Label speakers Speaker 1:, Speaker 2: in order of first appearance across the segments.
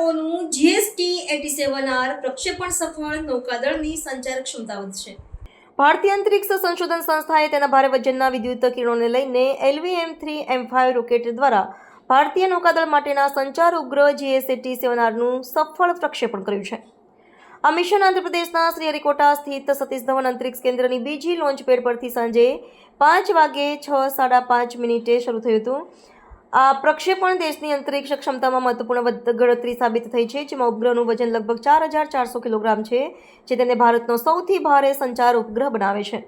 Speaker 1: ઓનું GSAT at seven R પ્રક્ષેપણ સફળ, નૌકાદળની સંચાર ક્ષમતા વધશે. ભારતીય અંતરિક્ષ સંશોધન સંસ્થાએ તેના ભારે વજનના વિદ્યુત કિરણોને લઈને LVM three M five rocket દ્વારા ભારતીય નૌકાદળ માટેના સંચાર ઉપગ્રહ જીએસએટી સેવન આરનું સફળ પ્રક્ષેપણ કર્યું છે. આ મિશન આંધ્રપ્રદેશના શ્રીહરિકોટા સ્થિત સતીશ ધવન અંતરિક્ષ કેન્દ્રની બીજી લોન્ચ પેડ પરથી સાંજે પાંચ વાગે છ સાડા પાંચ મિનિટે શરૂ થયું હતું. આ પ્રક્ષેપણ દેશની અંતરિક્ષ ક્ષમતામાં મહત્વપૂર્ણ ગણતરી સાબિત થઈ છે, જેમાં ઉપગ્રહનું વજન લગભગ ચાર હજાર ચારસો કિલોગ્રામ છે, જે તેને ભારતનો સૌથી ભારે સંચાર ઉપગ્રહ બનાવે છે.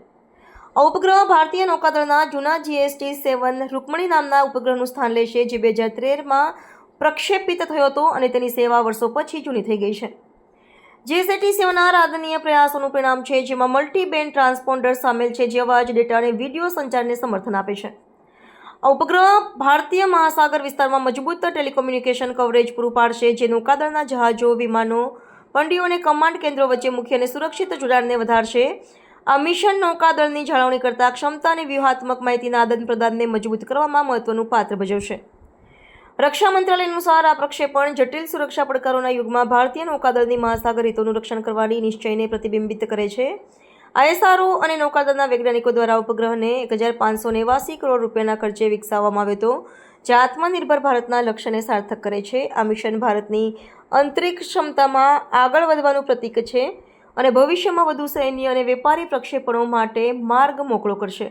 Speaker 1: આ ઉપગ્રહ ભારતીય નૌકાદળના જૂના જીએસટી સેવન રૂકમણી નામના ઉપગ્રહનું સ્થાન લેશે, જે બે હજાર તેરમાં પ્રક્ષેપિત થયો હતો અને તેની સેવા વર્ષો પછી જૂની થઈ ગઈ છે. જીએસટી સેવનઆર આદરણીય પ્રયાસોનું પરિણામ છે, જેમાં મલ્ટી બેન્ડ ટ્રાન્સપોન્ડર સામેલ છે, જે અવાજ, ડેટા અને વીડિયો સંચારને સમર્થન આપે છે. આ ઉપગ્રહ ભારતીય મહાસાગર વિસ્તારમાં મજબૂત ટેલિકોમ્યુનિકેશન કવરેજ પૂરું પાડશે જે નૌકાદળના જહાજો, વિમાનો, પંડીઓ અને કમાન્ડ કેન્દ્રો વચ્ચે મુખ્ય અને સુરક્ષિત જોડાણને વધારશે. આ મિશન નૌકાદળની જાળવણી કરતા ક્ષમતા અને વ્યૂહાત્મક માહિતીના આદાન પ્રદાનને મજબૂત કરવામાં મહત્વનું પાત્ર ભજવશે. રક્ષા મંત્રાલય અનુસાર આ પ્રક્ષેપણ જટિલ સુરક્ષા પડકારોના યુગમાં ભારતીય નૌકાદળની મહાસાગર હિતોનું રક્ષણ કરવાની નિશ્ચયને પ્રતિબિંબિત કરે છે. આઈએસઆરઓ અને નૌકાદળના વૈજ્ઞાનિકો દ્વારા ઉપગ્રહને એક હજાર પાંચસો નેવાસી કરોડ રૂપિયાના ખર્ચે વિકસાવવામાં આવ્યો હતો, જે આત્મનિર્ભર ભારતના લક્ષ્યને સાર્થક કરે છે. આ મિશન ભારતની અંતરિક્ષ ક્ષમતામાં આગળ વધવાનું પ્રતીક છે અને ભવિષ્યમાં વધુ સૈન્ય અને વેપારી પ્રક્ષેપણો માટે માર્ગ મોકળો કરશે.